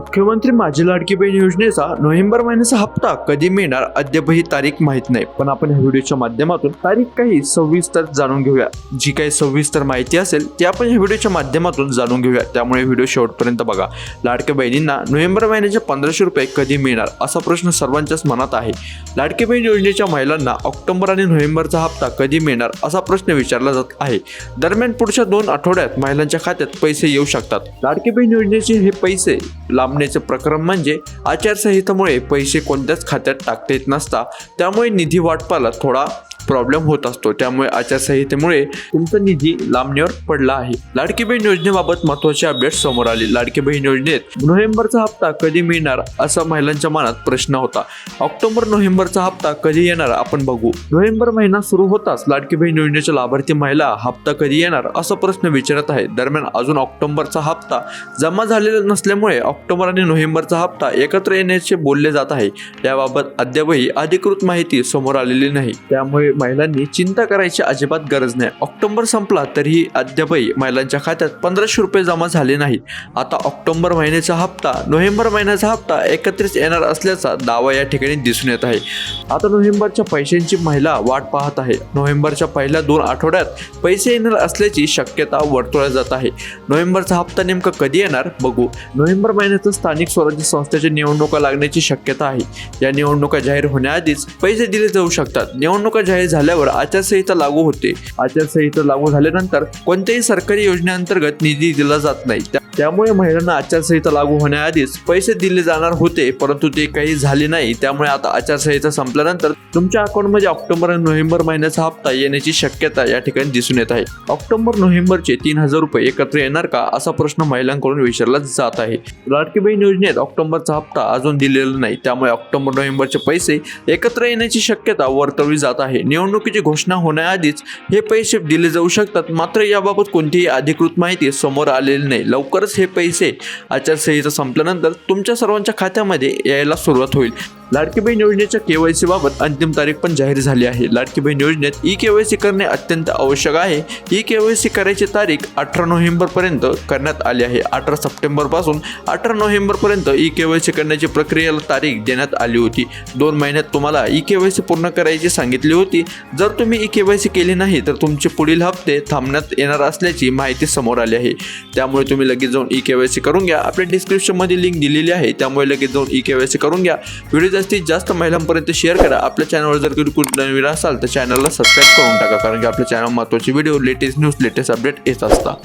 मुख्यमंत्री माझी लाडकी बहीण योजनेचा नोव्हेंबर महिन्याचा हप्ता कधी मिळणार अद्यापही तारीख माहीत नाही. पण आपण ह्या व्हिडिओच्या माध्यमातून तारीख काही सविस्तर जाणून घेऊया. जी काही सविस्तर माहिती असेल ती आपण ह्या व्हिडिओच्या माध्यमातून जाणून घेऊया. त्यामुळे व्हिडिओ शेवटपर्यंत बघा. लाडक्या बहिणींना नोव्हेंबर महिन्याचे पंधराशे रुपये कधी मिळणार असा प्रश्न सर्वांच्याच मनात आहे. लाडकी बहीण योजनेच्या महिलांना ऑक्टोबर आणि नोव्हेंबरचा हप्ता कधी मिळणार असा प्रश्न विचारला जात आहे. दरम्यान पुढच्या दोन आठवड्यात महिलांच्या खात्यात पैसे येऊ शकतात. लाडकी बहीण योजनेचे हे पैसे लांबण्याचे प्रकरण म्हणजे आचारसंहितेमुळे पैसे कोणत्याच खात्यात टाकता येत नसता. त्यामुळे निधी वाटपाला थोडा प्रॉब्लेम होत असतो. त्यामुळे आचारसंहितेमुळे तुमचा निधी लांबणीवर पडला आहे. लाडकी बहीण योजनेबाबत महत्त्वाचे अपडेट समोर आले. लाडकी बहीण योजनेत नोव्हेंबरचा हप्ता कधी मिळणार असा महिलांच्या मनात प्रश्न होता. ऑक्टोबर नोव्हेंबरचा हप्ता कधी येणार आपण बघू. नोव्हेंबर महिना सुरू होताच लाडकी बहीण योजनेच्या लाभार्थी महिला हप्ता कधी येणार असा प्रश्न विचारत आहे. दरम्यान अजून ऑक्टोबरचा हप्ता जमा झालेला नसल्यामुळे ऑक्टोबर आणि नोव्हेंबरचा हप्ता एकत्र येण्याचे बोलले जात आहे. याबाबत अद्यापही अधिकृत माहिती समोर आलेली नाही. त्यामुळे महिलांनी चिंता करायची अजिबात गरज नाही. ऑक्टोबर संपला तरीही अद्यापही महिलांच्या खात्यात पंधराशे रुपये जमा झाले नाहीत आता ऑक्टोबर महिन्याचा हप्ता नोव्हेंबर महिन्याचा हप्ता एकत्रित येणार असल्याचा दावा या ठिकाणी दिसून येत आहे. आता नोव्हेंबरच्या पैशांची महिला वाट पाहत आहे. नोव्हेंबरच्या पहिल्या दोन आठवड्यात पैसे येणार असल्याची शक्यता वर्तवल्या जात आहे. नोव्हेंबरचा हप्ता नेमका कधी येणार? बघू. नोव्हेंबर महिन्यात स्थानिक स्वराज्य संस्थेच्या निवडणुका लागण्याची शक्यता आहे. या निवडणुका जाहीर होण्याआधीच पैसे दिले जाऊ शकतात. निवडणुका जाहीर झाल्यावर आचारसंहिता लागू होते. आचारसंहिता लागू झाल्यानंतर कोणत्याही सरकारी योजनेअंतर्गत निधी दिला जात नाही. त्यामुळे महिलांना आचारसंहिता लागू होण्याआधीच पैसे दिले जाणार होते परंतु ते काही झाले नाही. त्यामुळे आता आचारसंहिता संपल्यानंतर तुमच्या अकाउंटमध्ये ऑक्टोबर आणि नोव्हेंबर महिन्याचा हप्ता येण्याची शक्यता या ठिकाणी दिसून येत आहे. ऑक्टोबर नोव्हेंबरचे तीन हजार रुपये एकत्र येणार का असा प्रश्न महिलांकडून विचारला जात आहे. लाडकी बहीण योजनेत ऑक्टोबरचा हप्ता अजून दिलेला नाही. त्यामुळे ऑक्टोबर नोव्हेंबरचे पैसे एकत्र येण्याची शक्यता वर्तवली जात आहे. निवडणुकीची घोषणा होण्याआधीच हे पैसे दिले जाऊ शकतात. मात्र याबाबत कोणतीही अधिकृत माहिती समोर आलेली नाही. लवकरच हे पैसे आचारसंहिता संपल्यानंतर तुमच्या सर्वांच्या खात्यामध्ये यायला सुरुवात होईल. लाडकी बहीण योजनेच्या केवायसी बाबत अंतिम तारीख पण जाहीर झाली आहे. लाडकी बहीण योजनेत ई केवायसी करणे अत्यंत आवश्यक आहे. ई केवायसी करायची तारीख अठरा नोव्हेंबर पर्यंत करण्यात आली आहे. अठरा सप्टेंबरपासून अठरा नोव्हेंबर पर्यंत ई केवायसी करण्याची प्रक्रियेला तारीख देण्यात आली होती. दोन महिन्यात तुम्हाला ई केवायसी पूर्ण करायची सांगितली होती. जर तुम्ही ई केवायसी केली नाही तर तुमचे पुढील हप्ते थांबण्यात येणार असल्याची माहिती समोर आली आहे. त्यामुळे तुम्ही लगेच जाऊन ई केवायसी करून घ्या. आपल्या डिस्क्रिप्शनमध्ये लिंक दिलेली आहे. त्यामुळे लगेच जाऊन ई केवायसी करून घ्या. व्हिडिओ जास्तीत जास्त महिलांपर्यंत शेअर करा. आपल्या चॅनलवर जर कधी कुठं नवीन असाल तर चॅनलला सबस्क्राईब करून टाका. कारण की आपल्या चॅनल महत्त्वाचे video latest news latest update येत असतात.